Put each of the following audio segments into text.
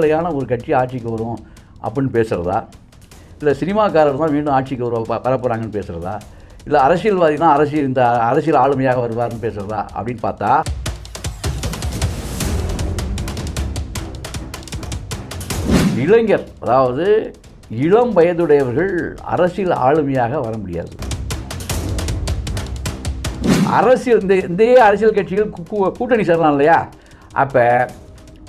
நிலையான ஒரு கட்சி ஆட்சிக்கு வரும் அப்படின்னு பேசுகிறதா இல்லை சினிமாக்காரர் தான் மீண்டும் ஆட்சிக்கு வரும் ப- பரப்புகிறாங்கன்னு பேசுகிறதா இல்லை அரசியல்வாதி தான் அரசியல் இந்த அரசியல் ஆளுமையாக வருவார்னு பேசுகிறதா அப்படின்னு பார்த்தா இளைஞர் அதாவது இளம் வயதுடையவர்கள் அரசியல் ஆளுமையாக வர முடியாது. அரசியல் இந்த இந்த அரசியல் கட்சிகள் கூட்டணி சேரலாம் இல்லையா? அப்போ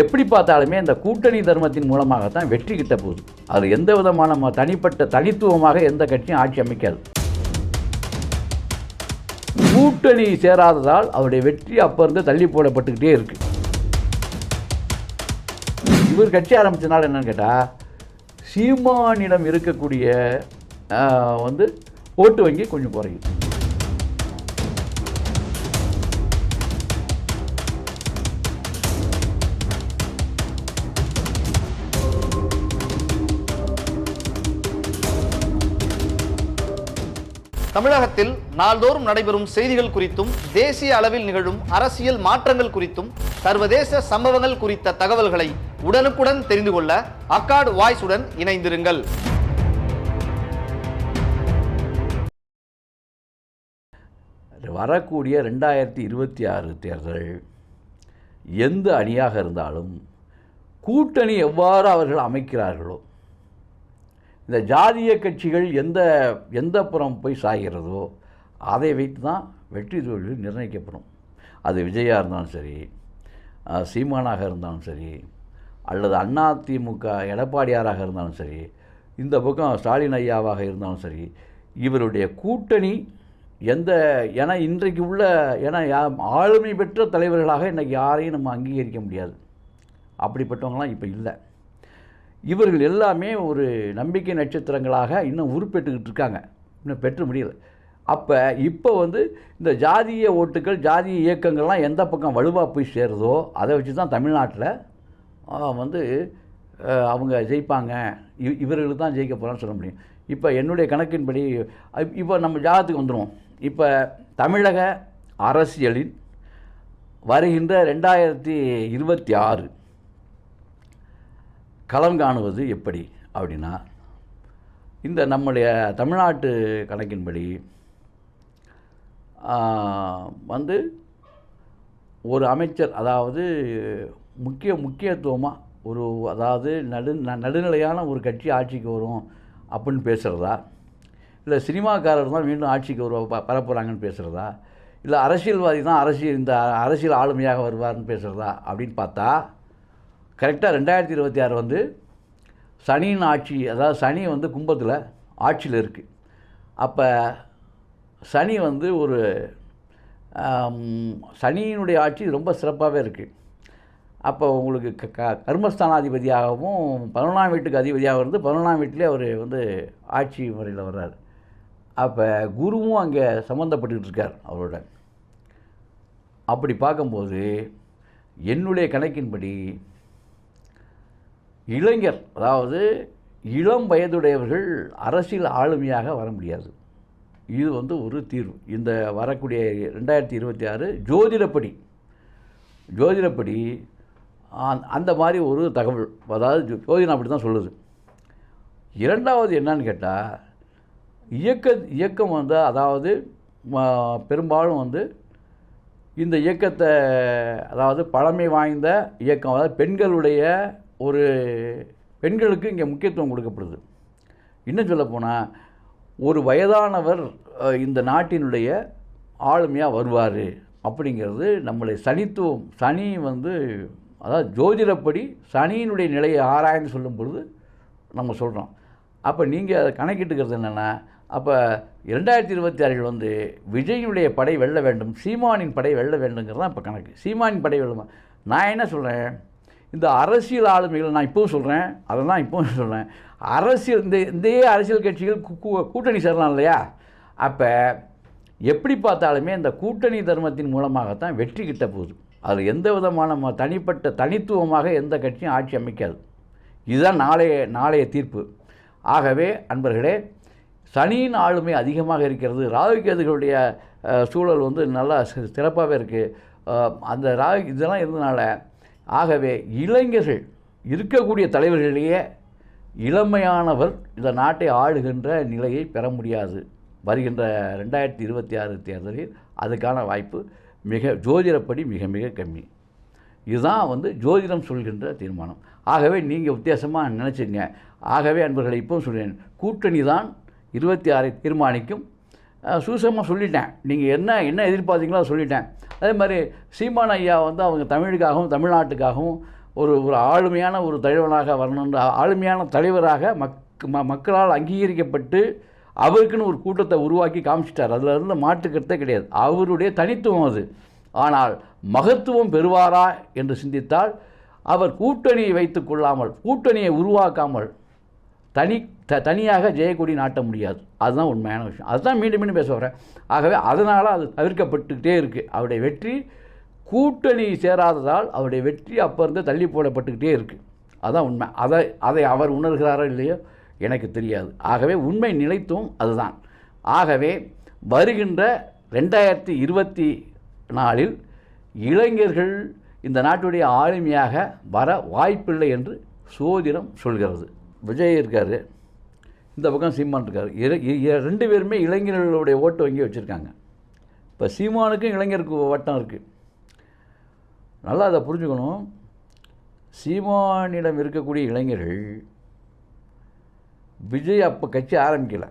எப்படி பார்த்தாலுமே இந்த கூட்டணி தர்மத்தின் மூலமாகத்தான் வெற்றி கிட்ட போகுது. அது எந்த விதமான தனிப்பட்ட தனித்துவமாக எந்த கட்சியும் ஆட்சி அமைக்காது. கூட்டணி சேராததால் அவருடைய வெற்றி அப்போ இருந்து தள்ளி போடப்பட்டுக்கிட்டே இருக்கு. இவர் கட்சி ஆரம்பிச்சனால என்னன்னு கேட்டால் சீமானிடம் இருக்கக்கூடிய வந்து ஓட்டு வங்கி கொஞ்சம் குறையும் தமிழகத்தில் நாள்தோறும் நடைபெறும் செய்திகள் குறித்தும் தேசிய அளவில் நிகழும் அரசியல் மாற்றங்கள் குறித்தும் சர்வதேச சம்பவங்கள் குறித்த தகவல்களை உடனுக்குடன் தெரிந்து கொள்ள அக்காடு வாய்ஸுடன் இணைந்திருங்கள். வரக்கூடிய ரெண்டாயிரத்தி இருபத்தி ஆறு தேர்தல் எந்த அணியாக இருந்தாலும் கூட்டணி எவ்வாறு அவர்கள் அமைக்கிறார்களோ இந்த ஜாதிய கட்சிகள் எந்த எந்த புறம் போய் சாகிறதோ அதை வைத்து தான் வெற்றி தோல்வி நிர்ணயிக்கப்படும். அது விஜயா இருந்தாலும் சரி சீமானாக இருந்தாலும் சரி அல்லது அண்ணா திமுக எடப்பாடியாராக இருந்தாலும் சரி இந்த பக்கம் ஸ்டாலின் ஐயாவாக இருந்தாலும் சரி இவருடைய கூட்டணி எந்த ஏன்னா இன்றைக்கு உள்ள ஏன்னா யா- ஆளுமை பெற்ற தலைவர்களாக இன்றைக்கி யாரையும் நம்ம அங்கீகரிக்க முடியாது. அப்படிப்பட்டவங்களாம் இப்போ இல்லை. இவர்கள் எல்லாமே ஒரு நம்பிக்கை நட்சத்திரங்களாக இன்னும் உருப்பெற்றுக்கிட்டு இருக்காங்க. இன்னும் பெற்று முடியல. அப்போ இப்போ வந்து இந்த ஜாதிய ஓட்டுகள் ஜாதிய இயக்கங்கள்லாம் எந்த பக்கம் வலுவாக போய் சேருதோ அதை வச்சு தான் தமிழ்நாட்டில் வந்து அவங்க ஜெயிப்பாங்க. இவ் இவர்களுக்கு தான் ஜெயிக்க போகிறான்னு சொல்ல முடியும். இப்போ என்னுடைய கணக்கின்படி இப்போ நம்ம ஜாதத்துக்கு வந்துடுவோம் இப்போ தமிழக அரசியலின் வருகின்ற ரெண்டாயிரத்தி இருபத்தி ஆறு களம் காணுவது எப்படி அப்படின்னா இந்த நம்முடைய தமிழ்நாட்டு கணக்கின்படி வந்து ஒரு அமைச்சர் அதாவது முக்கிய முக்கியத்துவமாக ஒரு அதாவது நடு ந- நடுநிலையான ஒரு கட்சி ஆட்சிக்கு வரும் அப்படின்னு பேசுகிறதா இல்லை சினிமாக்காரர் தான் மீண்டும் ஆட்சிக்கு வருவா பரப்புகிறாங்கன்னு பேசுகிறதா இல்லை அரசியல்வாதி தான் அரசியல் இந்த அரசியல் ஆளுமையாக வருவார்னு பேசுகிறதா அப்படின்னு பார்த்தா கரெக்டாக ரெண்டாயிரத்தி இருபத்தி ஆறு வந்து சனியின் ஆட்சி அதாவது சனி வந்து கும்பத்தில் ஆட்சியில் இருக்குது அப்போ சனி வந்து ஒரு சனியினுடைய ஆட்சி ரொம்ப சிறப்பாகவே இருக்குது அப்போ உங்களுக்கு க க கர்மஸ்தானாதிபதியாகவும் பதினொன்றாம் வீட்டுக்கு அதிபதியாக இருந்து பதினொன்றாம் வீட்டிலே அவர் வந்து ஆட்சி முறையில் வர்றார். அப்போ குருவும் அங்கே சம்மந்தப்பட்டுக்கிட்டு இருக்கார் அவரோட. அப்படி பார்க்கும்போது என்னுடைய கணக்கின்படி இளைஞர் அதாவது இளம் வயதுடையவர்கள் அரசியல் ஆளுமையாக வர முடியாது. இது வந்து ஒரு தீர்வு. இந்த வரக்கூடிய ரெண்டாயிரத்தி இருபத்தி ஆறு ஜோதிடப்படி ஜோதிடப்படி அந்த- அந்த மாதிரி ஒரு தகவல் அதாவது ஜோ- ஜோதிடம் அப்படி தான் சொல்லுது. இரண்டாவது என்னன்னு கேட்டால் இயக்க இயக்கம் வந்து அதாவது ம- பெரும்பாலும் வந்து இந்த இயக்கத்தை அதாவது பழமை வாய்ந்த இயக்கம் அதாவது பெண்களுடைய ஒரு பெண்களுக்கு இங்கே முக்கியத்துவம் கொடுக்கப்படுது. இன்னும் சொல்லப்போனால் ஒரு வயதானவர் இந்த நாட்டினுடைய ஆளுமையாக வருவார் அப்படிங்கிறது நம்மளை சனித்துவம். சனி வந்து அதாவது ஜோதிடப்படி சனியினுடைய நிலையை ஆராய்ந்து சொல்லும் பொழுது நம்ம சொல்கிறோம் அப்போ நீங்கள் அதை கணக்கிட்டுக்கிறது என்னென்னா அப்போ இரண்டாயிரத்தி இருபத்தி ஆறில் வந்து விஜயினுடைய படை வெல்ல வேண்டும் சீமானின் படை வெல்ல வேண்டுங்கிறது தான் இப்போ கணக்கு. சீமானின் படை வெல்லுமா நான் என்ன சொல்கிறேன் இந்த அரசியல் ஆளுமைகள் நான் இப்போவும் சொல்கிறேன் அதை தான் இப்போவும் சொல்கிறேன் அரசியல் இந்த இந்த அரசியல் கட்சிகள் கூட்டணி சேரலாம் இல்லையா? அப்போ எப்படி பார்த்தாலுமே இந்த கூட்டணி தர்மத்தின் மூலமாகத்தான் வெற்றி கிட்ட போகுது. அதில் எந்த விதமான ம- தனிப்பட்ட தனித்துவமாக எந்த கட்சியும் ஆட்சி அமைக்காது. இதுதான் நாளைய நாளைய தீர்ப்பு. ஆகவே அன்பர்களே சனியின் ஆளுமை அதிகமாக இருக்கிறது. ராகுகேதுகளுடைய சூழல் வந்து நல்லா சிறப்பாகவே இருக்குது அந்த ராகு இதெல்லாம் இருந்தனால ஆகவே இளைஞர்கள் இருக்கக்கூடிய தலைவர்களிலேயே இளமையானவர் இந்த நாட்டை ஆளுகின்ற நிலையை பெற முடியாது. வருகின்ற ரெண்டாயிரத்தி இருபத்தி ஆறு தேர்தலில் அதுக்கான வாய்ப்பு மிக ஜோதிடப்படி மிக மிக கம்மி. இதுதான் வந்து ஜோதிடம் சொல்கின்ற தீர்மானம். ஆகவே நீங்கள் வித்தியாசமாக நினச்சிங்க. ஆகவே அன்பர்களை இப்போ சொல்கிறேன் கூட்டணி தான் இருபத்தி ஆறை தீர்மானிக்கும். சூசமாக சொல்லிட்டேன். நீங்கள் என்ன என்ன எதிர்பார்த்தீங்களோ சொல்லிட்டேன். அதே மாதிரி சீமான் ஐயா வந்து அவங்க தமிழுக்காகவும் தமிழ்நாட்டுக்காகவும் ஒரு ஒரு ஆளுமையான ஒரு தலைவனாக வரணுன்ற ஆளுமையான தலைவராக மக் ம- மக்களால் அங்கீகரிக்கப்பட்டு அவருக்குன்னு ஒரு கூட்டத்தை உருவாக்கி காமிச்சிட்டார். அதில் இருந்து மாற்றுக்கிறதே கிடையாது. அவருடைய தனித்துவம் அது. ஆனால் மகத்துவம் பெறுவாரா என்று சிந்தித்தால் அவர் கூட்டணியை வைத்துக் கொள்ளாமல் கூட்டணியை உருவாக்காமல் தனி த தனியாக ஜெயக்கொடி நாட்ட முடியாது. அதுதான் உண்மையான விஷயம். அதுதான் மீண்டும் மீண்டும் பேச வரேன் ஆகவே அதனால் அது தவிர்க்கப்பட்டுக்கிட்டே இருக்குது அவருடைய வெற்றி கூட்டணி சேராததால் அவருடைய வெற்றி அப்போ இருந்து தள்ளி போடப்பட்டுக்கிட்டே இருக்குது அதுதான் உண்மை. அதை அதை அவர் உணர்கிறாரோ இல்லையோ எனக்கு தெரியாது. ஆகவே உண்மை நிலைத்தும் அதுதான். ஆகவே வருகின்ற ரெண்டாயிரத்தி இருபத்தி நாலில் இளைஞர்கள் இந்த நாட்டுடைய ஆளுமையாக வர வாய்ப்பில்லை என்று சோதிடம் சொல்கிறது. விஜய் இருக்கார். இந்த பக்கம் சீமான் இருக்கார். ரெண்டு பேருமே இளைஞர்களுடைய ஓட்டு வங்கி வச்சுருக்காங்க. இப்போ சீமானுக்கும் இளைஞருக்கு வட்டம் இருக்குது நல்லா அதை புரிஞ்சுக்கணும். சீமானிடம் இருக்கக்கூடிய இளைஞர்கள் விஜய் அப்போ கட்சி ஆரம்பிக்கலை.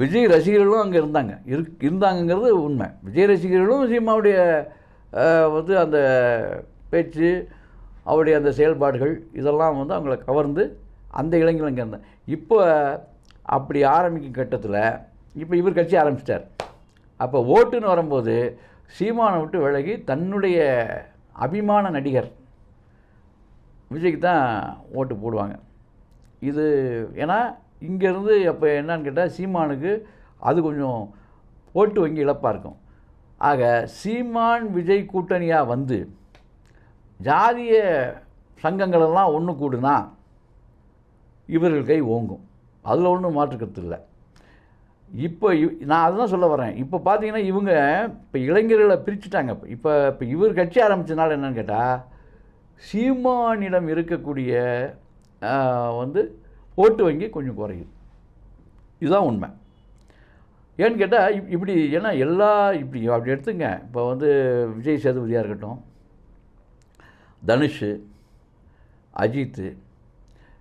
விஜய் ரசிகர்களும் அங்கே இருந்தாங்க. இரு இருந்தாங்கங்கிறது உண்மை. விஜய் ரசிகர்களும் சீமாவுடைய வந்து அந்த பேச்சு அவருடைய அந்த செயல்பாடுகள் இதெல்லாம் வந்து அவங்கள கவர்ந்து அந்த இளைஞர்கள் அங்கே இருந்தேன் இப்போ அப்படி ஆரம்பிக்கும் கட்டத்தில் இப்போ இவர் கட்சி ஆரம்பிச்சிட்டார். அப்போ ஓட்டுன்னு வரும்போது சீமானை விட்டு விலகி தன்னுடைய அபிமான நடிகர் விஜய்க்கு தான் ஓட்டு போடுவாங்க. இது ஏன்னா இங்கேருந்து அப்போ என்னன்னு கேட்டால் சீமானுக்கு அது கொஞ்சம் ஓட்டு வங்கி இழப்பாக இருக்கும். ஆக சீமான் விஜய் கூட்டணியாக வந்து ஜாதிய சங்கங்களெல்லாம் ஒன்று கூடுனா இவர்கள் கை ஓங்கும். அதில் ஒன்றும் மாற்றுக்கிறது இல்லை. இப்போ நான் அதுதான் சொல்ல வரேன் இப்போ பார்த்தீங்கன்னா இவங்க இப்போ இளைஞர்களை பிரிச்சுட்டாங்க. இப்போ இப்போ இப்போ இவர் கட்சி ஆரம்பிச்சதுனால என்னென்னு கேட்டால் சீமானிடம் இருக்கக்கூடிய வந்து ஓட்டு வங்கி கொஞ்சம் குறையுது. இதுதான் உண்மை. ஏன்னு கேட்டால் இப் இப்படி ஏன்னா எல்லா இப்படி அப்படி எடுத்துங்க. இப்போ வந்து விஜய் சேதுபதியாக இருக்கட்டும் தனுஷ் அஜித்து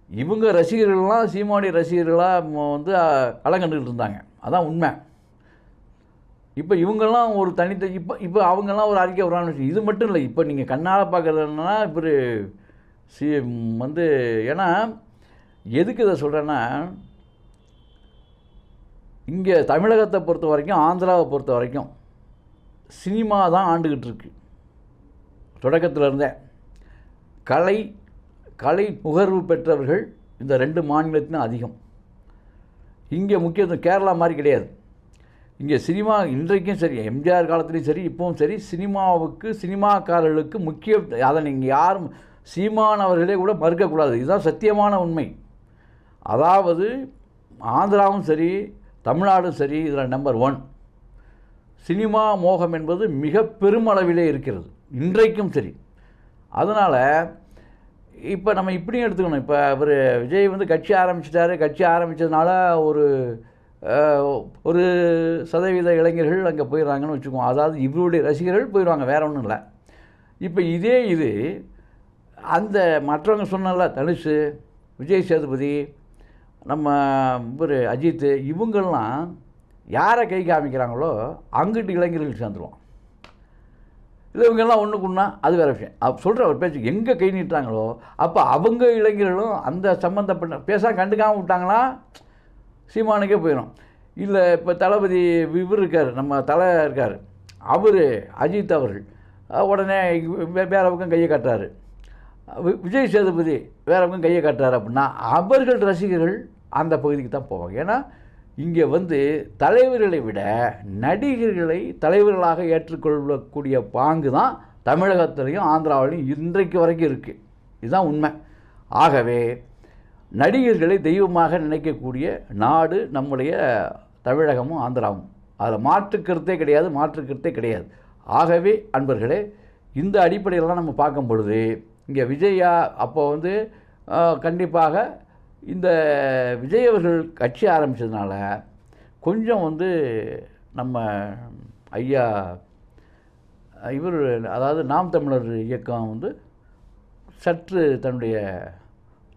இவங்க ரசிகர்கள்லாம் சீமானுடைய ரசிகர்களாக வந்து அஹ், கண்டுக்கிட்டு இருந்தாங்க அதான் உண்மை. இப்போ இவங்கெல்லாம் ஒரு தனித்த இப்போ இப்போ அவங்கெல்லாம் ஒரு அறிக்கை வரான்னு வச்சு இது மட்டும் இல்லை இப்போ நீங்கள் கண்ணால் பார்க்குறதுனா இப்போ சி வந்து ஏன்னா எதுக்கு இதை சொல்கிறேன்னா இங்கே தமிழகத்தை பொறுத்த வரைக்கும் ஆந்திராவை பொறுத்த வரைக்கும் சினிமா தான் ஆண்டுக்கிட்டு இருக்கு. தொடக்கத்தில் இருந்தேன் கலை கலை நுகர்வு பெற்றவர்கள் இந்த ரெண்டு மாநிலத்திலும் அதிகம். இங்கே முக்கியத்துவம் கேரளா மாதிரி கிடையாது. இங்கே சினிமா இன்றைக்கும் சரி எம்ஜிஆர் காலத்துலேயும் சரி இப்போவும் சரி சினிமாவுக்கு சினிமாக்காரர்களுக்கு முக்கிய அதை நீங்கள் யாரும் சீமானவர்களே கூட மறுக்கக்கூடாது. இதுதான் சத்தியமான உண்மை. அதாவது ஆந்திராவும் சரி தமிழ்நாடும் சரி இதில் நம்பர் ஒன் சினிமா மோகம் என்பது மிக பெருமளவிலே இருக்கிறது. இன்றைக்கும் சரி. அதனால் இப்போ நம்ம இப்படியும் எடுத்துக்கணும். இப்போ அவர் விஜய் வந்து கட்சி ஆரம்பிச்சிட்டாரு. கட்சி ஆரம்பித்ததுனால ஒரு ஒரு சதவீத இளைஞர்கள் அங்கே போயிடுறாங்கன்னு வச்சுக்குவோம். அதாவது இவருடைய ரசிகர்கள் போயிடுவாங்க. வேற ஒன்றும் இல்லை. இப்போ இதே இது அந்த மற்றவங்க சொன்னல தனுஷு விஜய் சேதுபதி நம்ம இவர் அஜித்து இவங்கள்லாம் யாரை கை காமிக்கிறாங்களோ அங்கிட்டு இளைஞர்கள் சேர்ந்துருவோம் இல்லை இவங்கெல்லாம் ஒன்றுக்குன்னா அது வேறு விஷயம். அப்போ சொல்கிற ஒரு பேச்சு எங்கே கை நீட்டுறாங்களோ அப்போ அவங்க இளைஞர்களும் அந்த சம்மந்தப்பட்ட பேசாம கண்டுக்காமல் விட்டாங்கன்னா சீமானுக்கே போயிடும் இல்லை இப்போ தளபதி இவர் இருக்கார் நம்ம தலை இருக்கார். அவர் அஜித் அவர்கள் உடனே வேற பக்கம் கையை காட்டுறாரு. வி- விஜய் சேதுபதி வேற பக்கம் கையை காட்டுறாரு அப்படின்னா அவர்கள் ரசிகர்கள் அந்த பகுதிக்கு தான் போவாங்க. ஏன்னா இங்கே வந்து தலைவர்களை விட நடிகர்களை தலைவர்களாக ஏற்றுக்கொள்ளக்கூடிய பாங்கு தான் தமிழகத்திலையும் ஆந்திராவிலையும் இன்றைக்கு வரைக்கும் இருக்குது இதுதான் உண்மை. ஆகவே நடிகர்களை தெய்வமாக நினைக்கக்கூடிய நாடு நம்முடைய தமிழகமும் ஆந்திராவும். அதில் மாற்றுக்கருத்தே கிடையாது மாற்றுக்கருத்தே கிடையாது. ஆகவே அன்பர்களே இந்த அடிப்படையிலலாம் நம்ம பார்க்கும் பொழுது இங்கே விஜயா அப்போ வந்து கண்டிப்பாக இந்த விஜய் அவர்கள் கட்சி ஆரம்பித்ததுனால கொஞ்சம் வந்து நம்ம ஐயா இவர் அதாவது நாம் தமிழர் இயக்கம் வந்து சற்று தன்னுடைய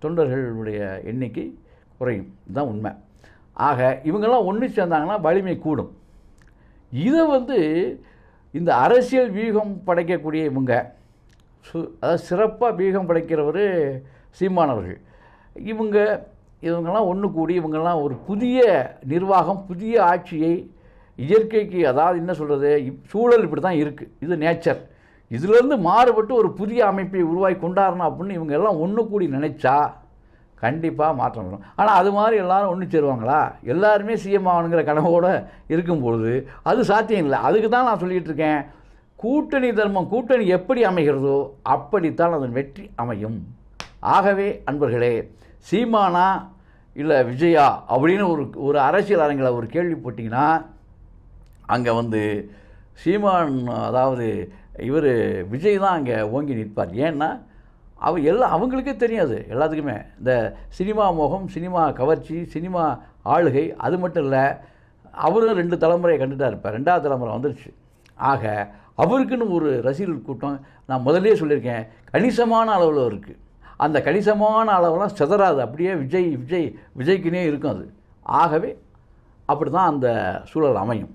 தொண்டர்களுடைய எண்ணிக்கை குறையும். இதுதான் உண்மை. ஆக இவங்கெல்லாம் ஒன்று சேர்ந்தாங்கன்னா வலிமை கூடும். இதை வந்து இந்த அரசியல் வியூகம் படைக்கக்கூடிய இவங்க சு அதாவது சிறப்பாக வியூகம் படைக்கிறவர் சீமானவர்கள் இவங்க இவங்கெல்லாம் ஒன்று கூடி இவங்கெல்லாம் ஒரு புதிய நிர்வாகம் புதிய ஆட்சியை இயற்கைக்கு அதாவது என்ன சொல்கிறது சூழல் இப்படி தான் இருக்குது இது நேச்சர். இதிலேருந்து மாறுபட்டு ஒரு புதிய அமைப்பை உருவாக்கி கொண்டாடணும் அப்படின்னு இவங்க எல்லாம் ஒன்று கூடி நினைச்சா கண்டிப்பாக மாற்றம் வரும். ஆனால் அது மாதிரி எல்லோரும் ஒன்று சேருவாங்களா? எல்லாருமே சிஎம் ஆகணுங்கிற கனவோடு இருக்கும் பொழுது அது சாத்தியம் இல்லை. அதுக்கு தான் நான் சொல்லிகிட்டு இருக்கேன். கூட்டணி தர்மம் கூட்டணி எப்படி அமைகிறதோ அப்படித்தான் அதன் வெற்றி அமையும். ஆகவே அன்பர்களே சீமானா இல்லை விஜயா அப்படின்னு ஒரு ஒரு அரசியல் அரங்கில் ஒரு கேள்வி போட்டிங்கன்னா அங்கே வந்து சீமான் அதாவது இவர் விஜய் தான் அங்கே ஓங்கி நிற்பார். ஏன்னா அவ எல்லாம் அவங்களுக்கே தெரியாது எல்லாத்துக்குமே. இந்த சினிமா மோகம் சினிமா கவர்ச்சி சினிமா ஆளுகை அது மட்டும் இல்லை அவரும் ரெண்டு தலைமுறையை கண்டுட்டா இருப்பார் ரெண்டாவது தலைமுறை வந்துருச்சு. ஆக அவருக்குன்னு ஒரு ரசிகர்கள் கூட்டம் நான் முதல்லே சொல்லியிருக்கேன். கணிசமான அளவில் இருக்குது அந்த கணிசமான அளவெல்லாம் சிதறாது. அப்படியே விஜய் விஜய் விஜய்க்குனே இருக்கும் அது. ஆகவே அப்படி தான் அந்த சூழல் அமையும்.